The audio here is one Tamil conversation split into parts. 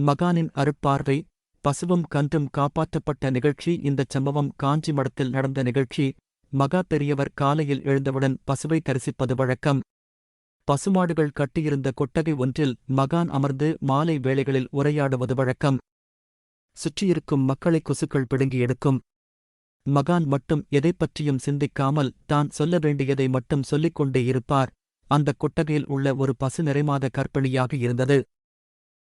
மகானின் அருட்பார்வை பசுவும் கன்றும் காப்பாற்றப்பட்ட நிகழ்ச்சி இந்தச் சம்பவம் காஞ்சி மடத்தில் நடந்த நிகழ்ச்சி மகா பெரியவர் காலையில் எழுந்தவுடன் பசுவை தரிசிப்பது வழக்கம். பசுமாடுகள் கட்டியிருந்த கொட்டகை ஒன்றில் மகான் அமர்ந்து மாலை வேளைகளில் உரையாடுவது வழக்கம். சுற்றியிருக்கும் மக்களை கொசுக்கள் பிடுங்கி எடுக்கும். மகான் மட்டும் எதைப் பற்றியும் சிந்திக்காமல் தான் சொல்ல வேண்டியதை மட்டும் சொல்லிக் கொண்டே இருப்பார். அந்தக் கொட்டகையில் உள்ள ஒரு பசு நிறைமாத கற்பிணியாக இருந்தது.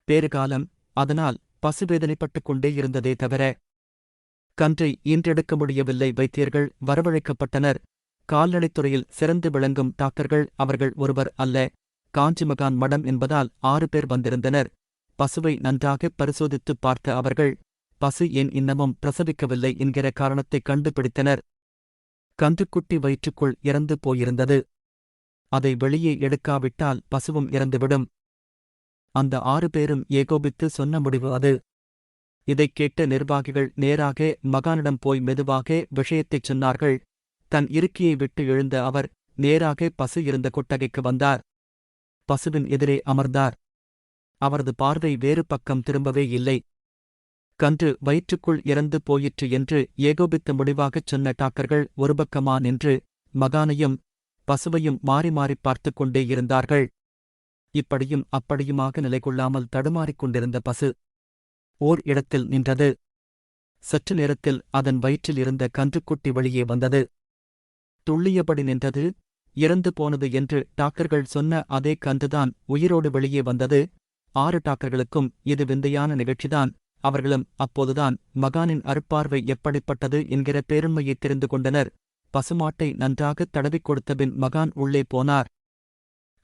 பேறுகாலம் அதனால் பசுவேதனைப்பட்டுக் கொண்டே இருந்ததே தவிர கன்றை ஈன்றெடுக்க முடியவில்லை வைத்தியர்கள் வரவழைக்கப்பட்டனர். கால்நடைத்துறையில் சிறந்து விளங்கும் டாக்டர்கள் அவர்கள் ஒருவர் அல்ல காஞ்சிமகான் மடம் என்பதால் ஆறு பேர் வந்திருந்தனர். பசுவை நன்றாக பரிசோதித்துப் பார்த்த அவர்கள் பசு ஏன் இன்னமும் பிரசவிக்கவில்லை என்கிற காரணத்தைக் கண்டுபிடித்தனர். கன்றுக்குட்டி வயிற்றுக்குள் இறந்து போயிருந்தது. அதை வெளியே எடுக்காவிட்டால் பசுவும் இறந்துவிடும். அந்த ஆறு பேரும் ஏகோபித்து சொன்ன முடிவு அது. இதைக் கேட்ட நிர்வாகிகள் நேராக மகானிடம் போய் மெதுவாக விஷயத்தைச் சொன்னார்கள். தன் இருக்கையை விட்டு எழுந்த அவர் நேராக பசு இருந்த கொட்டகைக்கு வந்தார். பசுவின் எதிரே அமர்ந்தார். அவரது பார்வை வேறு பக்கம் திரும்பவே இல்லை. கன்று வயிற்றுக்குள் இறந்து போயிற்று என்று ஏகோபித்த முடிவாகச் சொன்ன டாக்டர்கள் ஒரு பக்கமா நின்று மகானையும் பசுவையும் மாறி மாறிப் பார்த்துக் கொண்டே இருந்தார்கள். இப்படியும் அப்படியுமாக நிலை கொள்ளாமல் தடுமாறிக் கொண்டிருந்த பசு ஓர் இடத்தில் நின்றது. சற்று நேரத்தில் அதன் வயிற்றில் இருந்த கன்றுக்குட்டி வெளியே வந்தது. துள்ளியபடி நின்றது. இறந்து போனது என்று டாக்டர்கள் சொன்ன அதே கன்றுதான் உயிரோடு வெளியே வந்தது. ஆறு டாக்டர்களுக்கும் இது விந்தையான நிகழ்ச்சிதான். அவர்களும் அப்போதுதான் மகானின் அருட்பார்வை எப்படிப்பட்டது என்கிற பேருண்மையைத் தெரிந்து கொண்டனர். பசுமாட்டை நன்றாகத் தடவிக் கொடுத்தபின் மகான் உள்ளே போனார்.